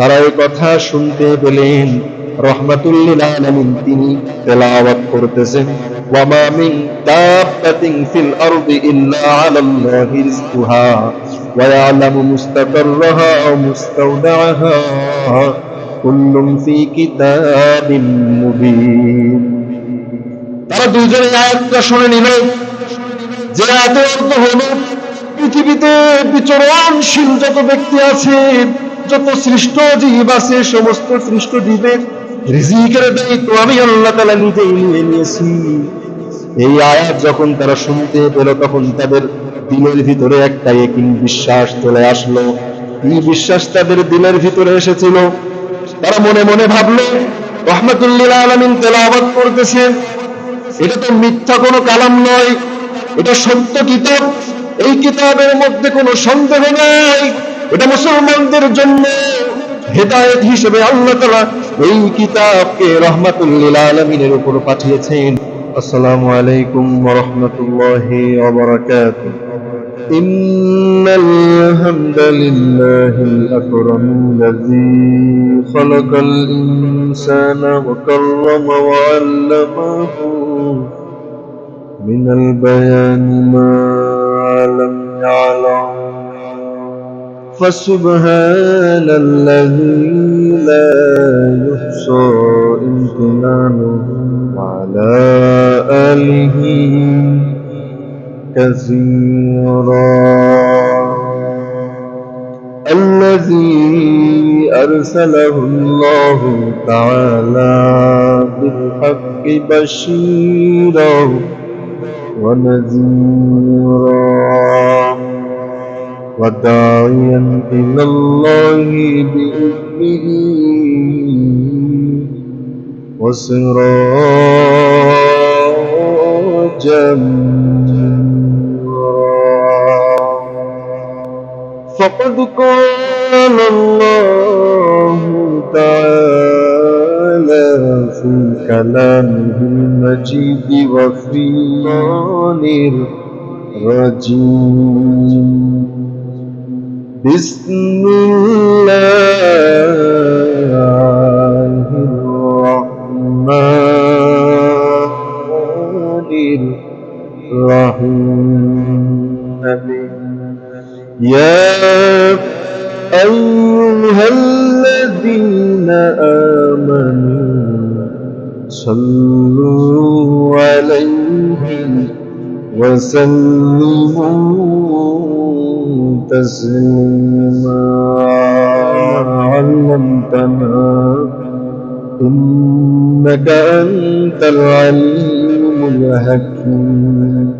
তারা এই কথা শুনতে পেলেন। রহমাতুল্লিল আলামিন তিনি তেলাওয়াত করতেছেন। ওয়ামা মিন দাব্বাতিন ফিল আরদি ইল্লা আলাল্লাহি রিজকুহা। ওয়া ইয়ালামু মুস্তাকাররাহা মুস্তাওদাআহা কুল্লুম ফি কিতাবিন মুবিন। তারা দুইজনে আয়াতটা শুনে নিল। যে আয়াতের অর্থ হলো, পৃথিবীতে বিচরণশীল যত ব্যক্তি আছে যত সৃষ্ট জীব আছে, সমস্ত সৃষ্ট জীবের রিজিকের দায়িত্ব আমি আল্লাহ তালা নিজেই নিয়ে নিয়েছি। এই আয়াত যখন তারা শুনতে পেল, তখন তাদের ভিতরে একটা বিশ্বাস চলে আসলো। এই বিশ্বাস তাদের ভিতরে এসেছিল? তারা মনে মনে ভাবলো রহমতুল্লিল আলমিন তেলাওয়াত করতেছেন এটা তো মিথ্যা কোনো কালাম নয়। এটা সত্য কিতাব। এই কিতাবের মধ্যে কোনো সন্দেহ নাই। এটা মুসলমানদের জন্য হেদায়েত হিসেবে আল্লাহ তাআলা এই কিতাবকে রহমাতুল্লিল আলামিনের উপর পাঠিয়েছেন আসসালামু আলাইকুম ওয়া রাহমাতুল্লাহি ওয়া বারাকাতুহু إن الحمد لله الأكرم الذي خلق الإنسان وكرم وعلمه من البيان ما لم يعلم فسبحان الذي لا يحصى امتنانه وعلى آله كثيرا. الذي أرسله الله تعالى بالحق بشيرا ونذيرا. وداعيا إلى الله بإذنه وسراجا فقد قال الله تعالى في كلامه المجيد وفي الرجيم. بسم الله الرحمن الرحيم. يا أيها الذين آمنوا صلوا عليه وسلموا تسليما علمتنا إنك أنت العليم الحكيم.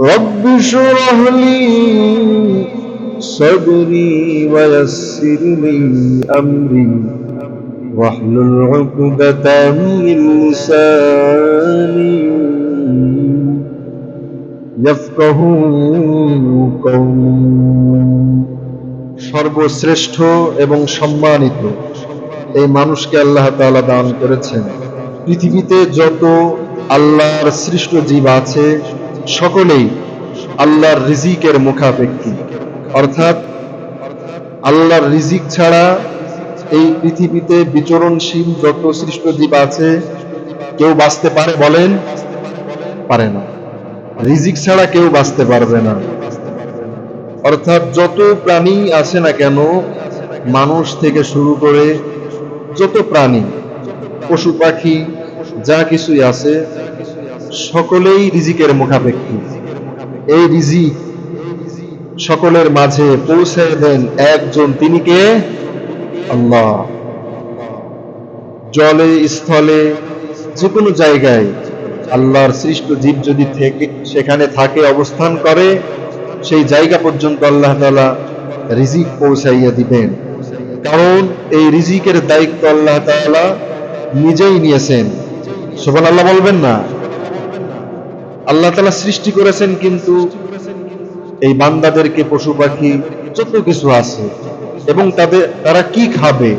رب اشرح لي صدري ويسر لي أمري واحلل عقدة من لساني সর্বশ্রেষ্ঠ এবং সম্মানিত এই মানুষকে আল্লাহ তাআলা দান করেছেন। পৃথিবীতে যত আল্লাহর সৃষ্ট জীব আছে, সকলেই আল্লাহর রিজিকের মুখাপেক্ষী। অর্থাৎ আল্লাহর রিজিক ছাড়া এই পৃথিবীতে বিচরণশীল যত সৃষ্ট জীব আছে, কেউ বাঁচতে পারে বলেন? পারে না। রিজিক ছাড়া কেউ বাঁচতে পারবে না। অর্থাৎ যত প্রাণী আছে না কেন, মানুষ থেকে শুরু করে যত প্রাণী, পশু পাখি, যা কিছুই আছে, সকলেই রিজিকের মুখাপেক্ষী। এই রিজিক সকলের মাঝে পৌঁছে দেন একজন, তিনি কে? আল্লাহ। জলে, স্থলে যে কোনো জায়গায় আল্লাহর সৃষ্ট জীব যদি থেকে সেখানে থাকে, অবস্থান করে, সেই জায়গা পর্যন্ত আল্লাহ তাআলা রিজিক পৌঁছাইয়া দিবেন। কারণ এই রিজিকের দায়িত্ব আল্লাহ তাআলা নিজেই নিয়েছেন। সোভান আল্লাহ বলবেন না? আল্লাহ তাআলা সৃষ্টি করেছেন কিন্তু এই বান্দাদেরকে, পশু পাখি, যত কিছু আছে। এবং তাদের তারা কি খাবে?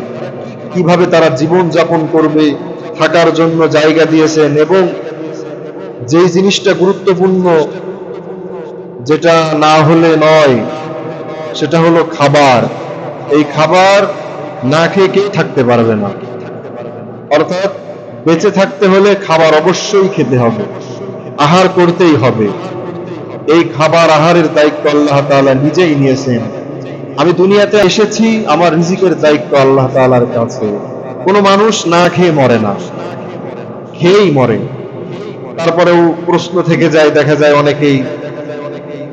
কীভাবে তারা জীবন যাপন করবে? থাকার জন্য জায়গা দিয়েছেন এবং যেই জিনিসটা গুরুত্বপূর্ণ, যেটা না হলে নয়, সেটা হলো খাবার। এই খাবার না খেয়ে কেউ থাকতে পারবে না। অর্থাৎ বেঁচে থাকতে হলে খাবার অবশ্যই খেতে হবে। আহার করতেই হবে। এই খাবার আহারের দায়িত্ব আল্লাহ তাআলা নিজেই নিয়েছেন। আমি দুনিয়াতে এসেছি, আমার রিজিকের দায়িত্ব আল্লাহ তাআলার কাছে। কোনো মানুষ না খেয়ে মরে না। খেয়েই মরে। তারপরেও প্রশ্ন থেকে যায়, দেখা যায় অনেকেই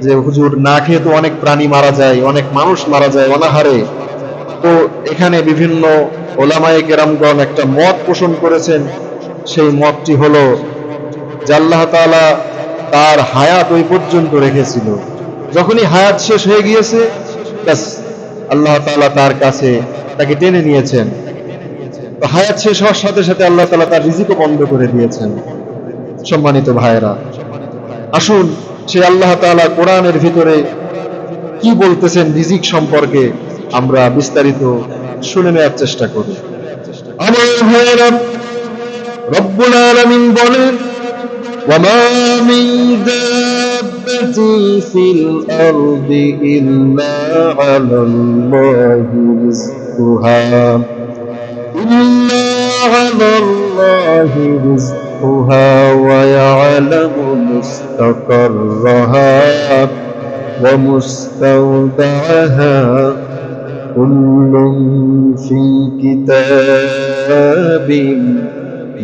যে হুজুর, না খেয়ে তো অনেক প্রাণী মারা যায়, অনেক মানুষ মারা যায় অনাহারে। তো এখানে বিভিন্ন ওলামায়ে কেরামগণ একটা মত পোষণ করেছেন। সেই মতটি হলো যে আল্লাহ তাআলা তার হায়াত ওই পর্যন্ত রেখেছিল। যখনই হায়াত শেষ হয়ে গিয়েছে, ব্যাস, আল্লাহ তাআলা তার কাছে তাকে টেনে নিয়েছেন। হায়াত শেষ হওয়ার সাথে সাথে আল্লাহ তাআলা তার রিজিকও বন্ধ করে দিয়েছেন। সম্মানিত ভাইয়েরা আসুন সে আল্লাহ তাআলা কোরআনের ভিতরে কি বলতেছেন রিজিক সম্পর্কে আমরা বিস্তারিত শুনে নেওয়ার চেষ্টা করি আমার ভাইয়েরা রব্বুল আলামিন বলেন وما من دابة في الأرض إلا على الله رزقها إلا على الله رزقها ويعلم مستقرها ومستودعها كل في كتاب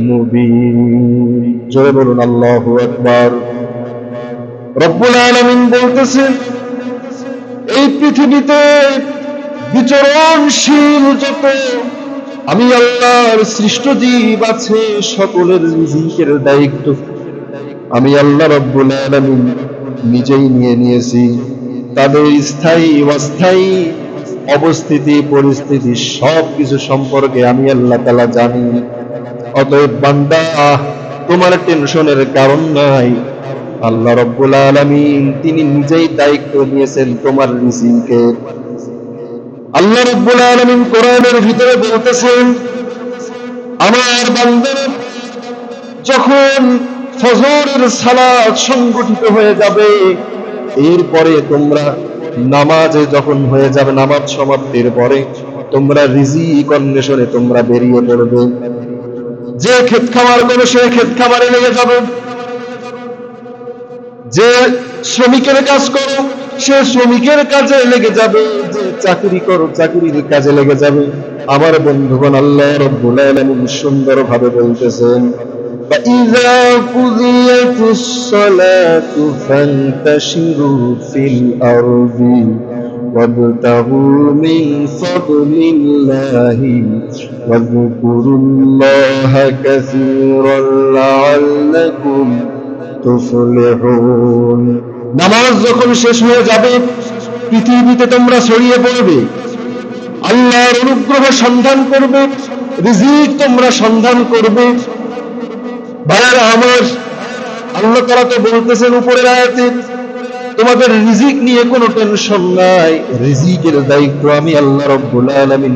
মুবিন জয় বলুন আল্লাহু আকবার রব্বুল আলামিন বলতেছেন এই পৃথিবীতে বিচরণশীল যত আমি আল্লাহর সৃষ্ট জীব আছে, সকলের রিজিকের দায়িত্ব। আমি আল্লাহ রব্বুল আলামিন নিজেই নিয়ে নিয়েছি। তাদের স্থায়ী, অস্থায়ী অবস্থিতি, পরিস্থিতি সব কিছু সম্পর্কে আমি আল্লাহ তাআলা জানি। অতএব বান্দা, তোমার টেনশনের কারণ নাই। আল্লাহ রব্বুল আলামিন, তিনি নিজেই দায়িত্ব নিয়েছেন তোমার রিজিকের আল্লাহ রব্বুল আলামিন কোরআনের ভিতরে বলতেছেন, আমার বান্দারা যখন ফজরের সালাত সংগঠিত হয়ে যাবে, এরপরে তোমরা নামাজে যখন হয়ে যাবে, নামাজ সমাপ্তির পরে তোমরা রিজিক অন্বেষণে তোমরা বেরিয়ে পড়বে। যে ক্ষেত খামার করবে সে ক্ষেত খামারে লেগে যাবে। যে শ্রমিকের কাজ করো সে শ্রমিকের কাজে লেগে যাবে যে চাকরি করো চাকরির কাজে লেগে যাবে আমার বন্ধুগণ আল্লাহ রব্বুল আলামিন সুন্দর ভাবে বলতেছেন فإذا قضيت الصلاة فانتشروا في الأرض وابتغوا من فضل الله واذكروا الله كثيرا لعلكم তুফলিহুন নামাজ যখন শেষ হয়ে যাবে, পৃথিবীতে তোমরা ছড়িয়ে পড়বে। আল্লাহর অনুগ্রহ সন্ধান করবে, রিজিক তোমরা সন্ধান করবে। ভাইয়ারা আমার, আল্লাহ তারা তো বলতেছেন উপরের আয়াতে, তোমাদের রিজিক নিয়ে কোনো টেনশন নাই। রিজিকের দায়িত্ব আমি আল্লাহ রব্বুল আলামিন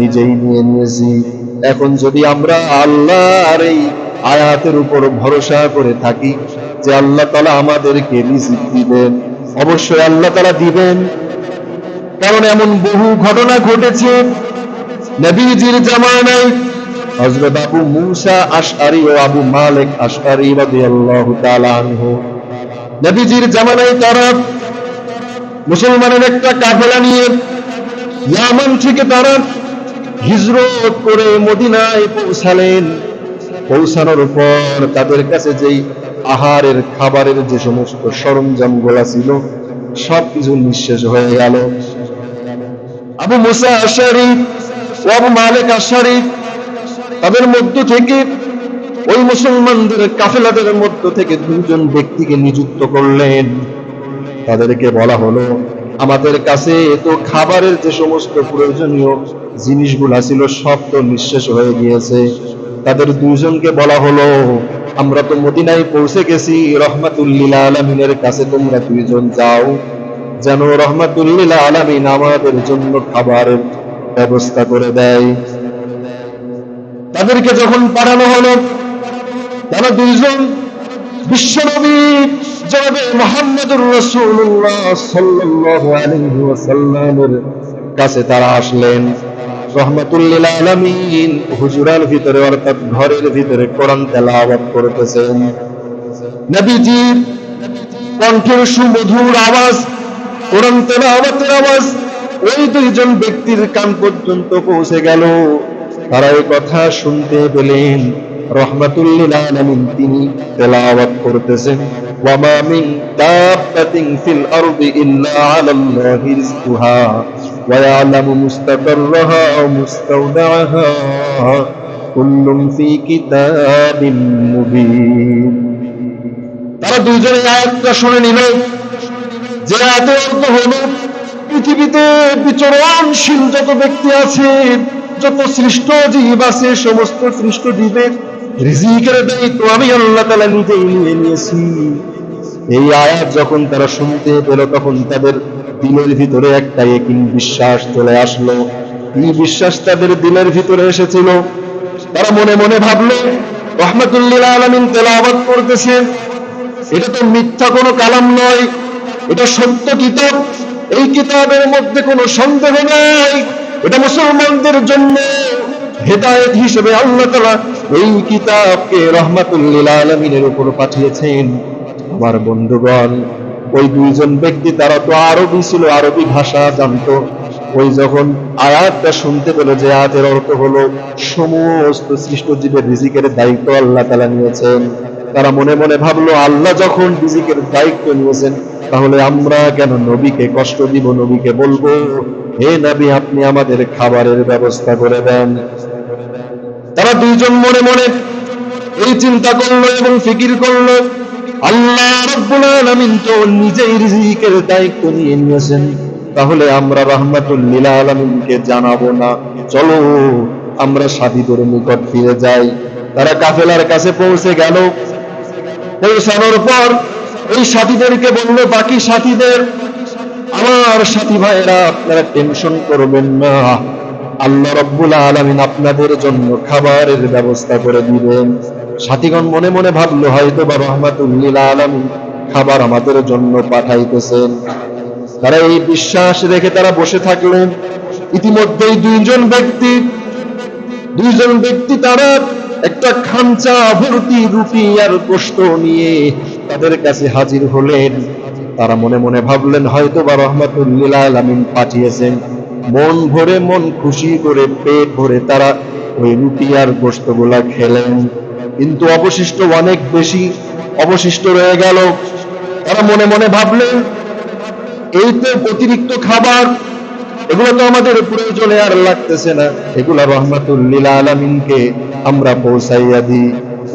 নিজেই নিয়ে নিয়েছি। এখন যদি আমরা আল্লাহর এই আয়াতের উপর ভরসা করে থাকি যে আল্লাহ তালা আমাদেরকে রিজিক দিবেন, অবশ্যই আল্লাহ তালা দিবেন। কারণ এমন বহু ঘটনা ঘটেছে নবীজির জামানায়। হযরত আবু মুসা আশআরি ও আবু মালিক আশআরি রাদিয়াল্লাহু তাআলা আনহু। নবীজির জামানায় তারা মুসলমানের একটা কাফেলা নিয়ে ইয়ামান থেকে তারা হিজরত করে মদিনায় পৌঁছালেন। পৌঁছানোর পর তাদের কাছে যেই আহারের খাবারের যে সমস্ত সরঞ্জাম গোলা ছিল সবকিছু নিঃশেষ হয়ে গেল। আবু মুসা আশারি ও আবু মালিক আশারি তাদের মধ্য থেকে, ওই মুসলমানদের কাফেলাদের মধ্য থেকে দুজন ব্যক্তিকে নিযুক্ত করলেন। তাদেরকে বলা হলো, আমাদের কাছে তো খাবারের যে সমস্ত প্রয়োজনীয় জিনিসগুলা ছিল, সব তো নিঃশেষ হয়ে গিয়েছে। তাদের দুজনকে বলা হলো, আমরা তো মদিনায় পৌঁছে গেছি, রহমাতুল্লিল আলমিনের কাছে তোমরা দুইজন যাও। যেন রহমাতুল্লিল আলমিন আমাদের জন্য খাবারের ব্যবস্থা করে দেয়। তাদেরকে যখন পাঠানো হলো, তারা দুইজন বিশ্বনবী জনাবে মোহাম্মদুর আলাইহি ওয়াসাল্লামের কাছে তারা আসলেন। রহমাতুল্লিল আলামিন। হুজুরার ভিতরে অর্থাৎ ঘরের ভিতরে কোরআন তেলাওয়াত করতেছেন। নবীজির কণ্ঠের সুমধুর আওয়াজ, কোরআন তেলাওয়াতের আওয়াজ, ওই দুইজন ব্যক্তির কান পর্যন্ত পৌঁছে গেল। তারা এই কথা শুনতে পেলেন। রহমাতুল্লিল আলামিন তিনি তেলাওয়াত করতেছেন। ওয়ামা মিন দাব্বাতিন ফিল আরদি ইল্লা আলাল্লাহি রিজকুহা। ইয়ালামু মুস্তাকাররাহা ওয়া মুস্তাওদাআহা কুল্লুম ফি কিতাবিন মুবিন তারা দুইজনে আয়াতটা শুনে নিল যে আয়াতের অর্থ হলো পৃথিবীতে বিচরণশীল যত ব্যক্তি আছে, যত সৃষ্ট জীব আছে, সমস্ত সৃষ্ট জীবের রিজিকের দায়িত্ব আমি আল্লাহ তালা নিজেই নিয়ে নিয়েছি। এই আয়াত যখন তারা শুনতে পেল, তখন তাদের দিলের ভিতরে একটা একিন বিশ্বাস চলে আসলো। এই বিশ্বাস তাদের দিলের ভিতরে এসেছিল? তারা মনে মনে ভাবলো আলমিন করতেছেন এটা তো মিথ্যা কোনো কালাম নয়। এটা সত্য কিতাব। এই কিতাবের মধ্যে কোনো সন্দেহ নাই। এটা মুসলমানদের জন্য হেদায়েত হিসেবে আল্লাহ তাআলা এই কিতাবকে রহমাতুল্লিল আলমিনের উপর পাঠিয়েছেন। আমার বন্ধুগণ, ওই দুইজন ব্যক্তি তারা তো আরবি ছিল, আরবি ভাষা জানতো। ওই যখন আয়াতটা শুনতে পেল যে আয়াতের অর্থ হলো সমস্ত সৃষ্ট জীবের রিজিকের দায়িত্ব আল্লাহ তালা নিয়েছেন। তারা মনে মনে ভাবলো, আল্লাহ যখন রিজিকের দায়িত্ব নিয়েছেন, তাহলে আমরা কেন নবীকে কষ্ট দিব, নবীকে বলব? হে নবী, আপনি আমাদের খাবারের ব্যবস্থা করে দেন। তারা দুইজন মনে মনে এই চিন্তা করল এবং ফিকির করল। তাহলে আমরা রহমাতুল লিল আলামিনকে জানাব না, চলো আমরা সাথীদের নিকট ফিরে যাই। তারা কাফেলার কাছে পৌঁছে গেল। পৌঁছানোর পর এই সাথীদেরকে বলল, বাকি সাথীদের, আমার সাথী ভাইরা আপনারা টেনশন করবেন না। আল্লাহ রব্বুল আলামিন আপনাদের জন্য খাবারের ব্যবস্থা করে দিবেন। সাথীগণ মনে মনে ভাবলো, হয়তো বা রহমাতুল্লিল আলামিন খাবার আমাদের জন্য পাঠাইতেছেন। তারা এই বিশ্বাস রেখে তারা বসে থাকলেন ইতিমধ্যেই দুইজন ব্যক্তি দুইজন ব্যক্তি তারা একটা খামচা ভর্তি রুটি আর গোস্ত নিয়ে তাদের কাছে হাজির হলেন। তারা মনে মনে ভাবলেন, হয়তো বা রহমাতুল্লিল আলামিন পাঠিয়েছেন। মন ভরে মন খুশি করে পেট ভরে তারা ওই রুটি আর গোস্ত খেলেন। কিন্তু অবশিষ্ট অনেক বেশি অবশিষ্ট রয়ে গেল। তারা মনে মনে ভাবলেন এই তো অতিরিক্ত খাবার, এগুলো তো আমাদের প্রয়োজনে আর লাগতেছে না। এগুলা রহমাতুল্লিল আলামিনকে আমরা পৌঁছাইয়া দিই।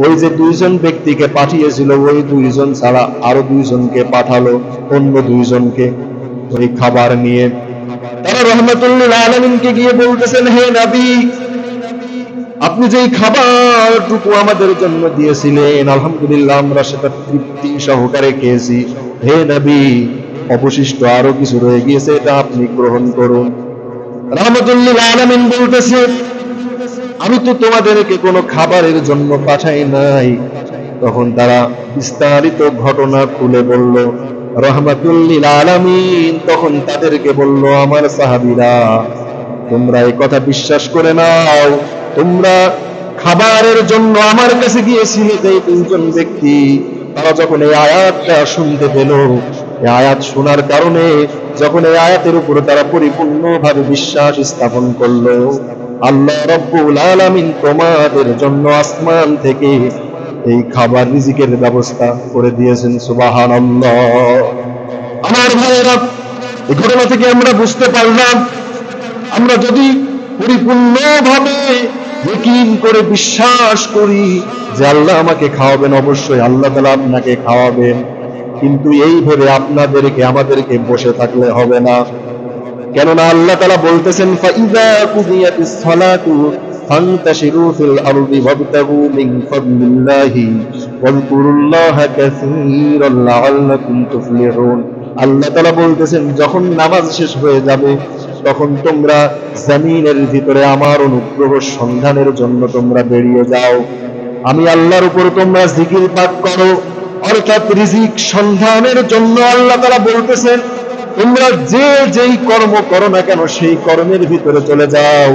ওই যে দুইজন ব্যক্তিকে পাঠিয়েছিল, ওই দুইজন ছাড়া আরও দুইজনকে পাঠালো, অন্য দুইজনকে। ওই খাবার নিয়ে। তারা রহমাতুল্লিল আলামিনকে গিয়ে বলতেছেন, হে নবী আপনি যে খাবারটুকু আমাদের জন্য দিয়েছিলেন, আলহামদুলিল্লাহ আমরা সেটা তৃপ্তি সহকারে খেয়েছি। হে নবী, অবশিষ্ট আরও কিছু রয়ে গিয়েছে, এটা আপনি গ্রহণ করুন। রহমতুল্লিল আলামিন বলতেছে, আমি তো তোমাদেরকে কোনো খাবারের জন্য পাঠাই নাই। তখন তারা বিস্তারিত ঘটনা খুলে বলল, রহমাতুল্লিল আলামিন, তখন তাদেরকে বলল, আমার সাহাবিরা, তোমরা এই কথা বিশ্বাস করে নাও। তোমরা খাবারের জন্য আমার কাছে গিয়েছিলে যে তিনজন ব্যক্তি, তারা যখন এই আয়াতটা শুনতে পেল, এই আয়াত শোনার কারণে যখন এই আয়াতের উপরে তারা পরিপূর্ণভাবে বিশ্বাস স্থাপন করল, আল্লাহ রব্বুল আলামিন তোমাদের জন্য আসমান থেকে এই খাবার রিজিকের ব্যবস্থা করে দিয়েছেন, সুবহানাল্লাহ। আমার ভাইয়েরা এই ঘটনা থেকে আমরা বুঝতে পারলাম, আমরা যদি পরিপূর্ণভাবে ইকিন করে বিশ্বাস করি যে আল্লাহ আমাকে খাওয়াবেন, অবশ্যই আল্লাহ তালা আপনাকে খাওয়াবেন। কিন্তু এই আপনাদেরকে, আমাদেরকে বসে থাকলে হবে না। কেননা আল্লাহ তালা বলতেছেন, ফাইদা বলতেছেন, যখন নামাজ শেষ হয়ে যাবে তখন তোমরা জমিনের ভিতরে আমার অনুগ্রহ সন্ধানের জন্য তোমরা বেরিয়ে যাও। আমি আল্লাহর উপর তোমরা জিকির পাঠ করো। অর্থাৎ রিজিক সন্ধানের জন্য আল্লাহ তারা বলতেছেন, তোমরা যে যেই কর্ম করো না কেন, সেই কর্মের ভিতরে চলে যাও।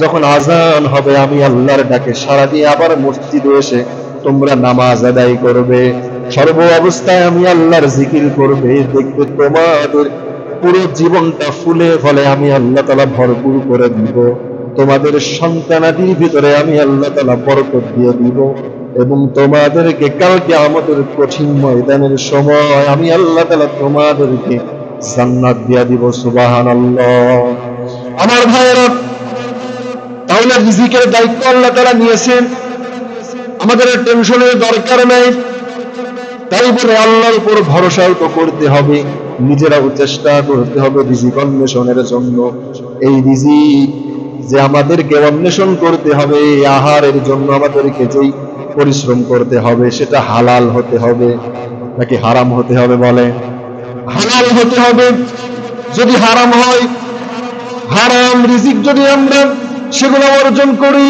যখন আজান হবে, আমি আল্লাহর ডাকে সারা দিয়ে আবার মসজিদে এসে তোমরা নামাজ আদায় করবে। সর্ব অবস্থায় আমি আল্লাহর জিকির করবে। দেখবে তোমাদের পুরো জীবনটা ফুলে ফলে আমি আল্লাহ তালা ভরপুর করে দিব। তোমাদের সন্তানাদির ভিতরে আমি আল্লাহ তালা বরকত দিয়ে দিব এবং তোমাদেরকে কালকে আমাদের কঠিন ময়দানের সময় আমি আল্লাহ তালা তোমাদেরকে জান্নাত দিয়া দিব সুবাহান আমার ভাইয়েরা, তাহলে রিজিকের দায়িত্ব আল্লাহ তারা নিয়েছেন। আমাদের টেনশনের দরকার নাই। তাই বলে আল্লাহর উপর ভরসাও তো করতে হবে। নিজেরাও চেষ্টা করতে হবে রিজিক অন্বেষণের জন্য। এই রিজিক যে আমাদেরকে অন্বেষণ করতে হবে, এই আহারের জন্য আমাদেরকে যেই পরিশ্রম করতে হবে, সেটা হালাল হতে হবে নাকি হারাম হতে হবে বলে হালাল হতে হবে। যদি হারাম হয়, হারাম রিজিক যদি আমরা সেগুলো অর্জন করি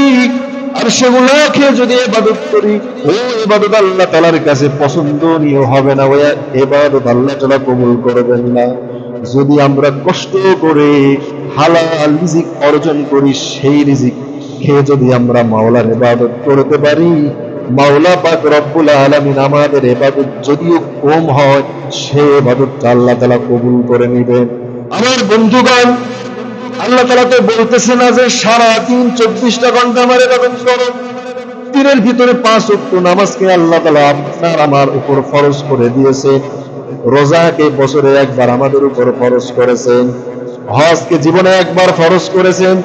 আর সেগুলো খেয়ে যদি এবাদত করি, ও এবাদত আল্লাহ তালার কাছে পছন্দনীয় হবে না ওই এবাদত আল্লাহ তালা কবুল করবেন না। যদি আমরা কষ্ট করে হালাল রিজিক অর্জন করি, সেই রিজিক খেয়ে যদি আমরা মাওলার এবাদত করতে পারি, মাওলা পাক রব্বুল আলামিন আমাদের এবাদত যদিও কম হয়, সে এবাদতটা আল্লাহ তালা কবুল করে নেবেন। আমার বন্ধুগণ আল্লাহ তালা তো বলতেছে না যে সারা দিন চব্বিশটা ঘণ্টা আমার এবাদত করো। দিনের ভিতরে পাঁচ অক্ট নামাজকে আল্লাহ তালা আপনার আমার উপর ফরজ করে দিয়েছে। রোজাকে বছরে একবার আমাদের উপর ফরজ করেছেন। হজকে জীবনে একবার ফরজ করেছেন।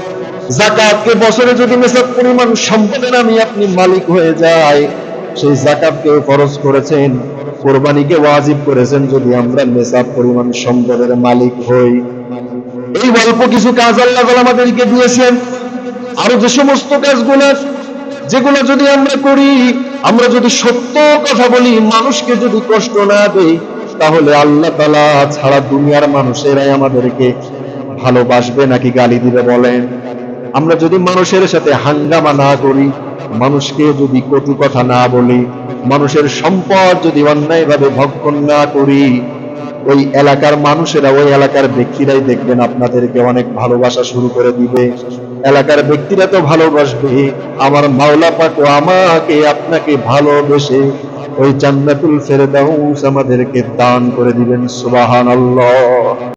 জাকাতকে বছরে যদি মেসাব পরিমাণ সম্পদের আমি আপনি মালিক হয়ে যায়, সেই জাকাতকেও ফরজ করেছেন। কোরবানিকে ওয়াজিব করেছেন যদি আমরা মেসাব পরিমাণ সম্পদের মালিক হই। এই অল্প কিছু কাজ আল্লাহ আমাদেরকে দিয়েছেন। আরও যে সমস্ত কাজগুলো, যেগুলো যদি আমরা করি, আমরা যদি সত্য কথা বলি, মানুষকে যদি কষ্ট না দেই, তাহলে আল্লাহ তালা ছাড়া দুনিয়ার মানুষেরাই আমাদেরকে ভালোবাসবে নাকি গালি দিবে বলেন? আমরা যদি মানুষের সাথে হাঙ্গামা না করি, মানুষকে যদি কটু কথা না বলি, মানুষের সম্পদ যদি অন্যায়ভাবে ভক্ষণ না করি ওই এলাকার মানুষেরা, ওই এলাকার ব্যক্তিরাই দেখবেন আপনাদেরকে অনেক ভালোবাসা শুরু করে দিবে। এলাকার ব্যক্তিরা তো ভালোবাসবে। আমার মাওলা পাক আমাকে আপনাকে ভালোবেসে ওই জান্নাতুল ফেরদাউস আমাদেরকে দান করে দিবেন। সুবহানাল্লাহ।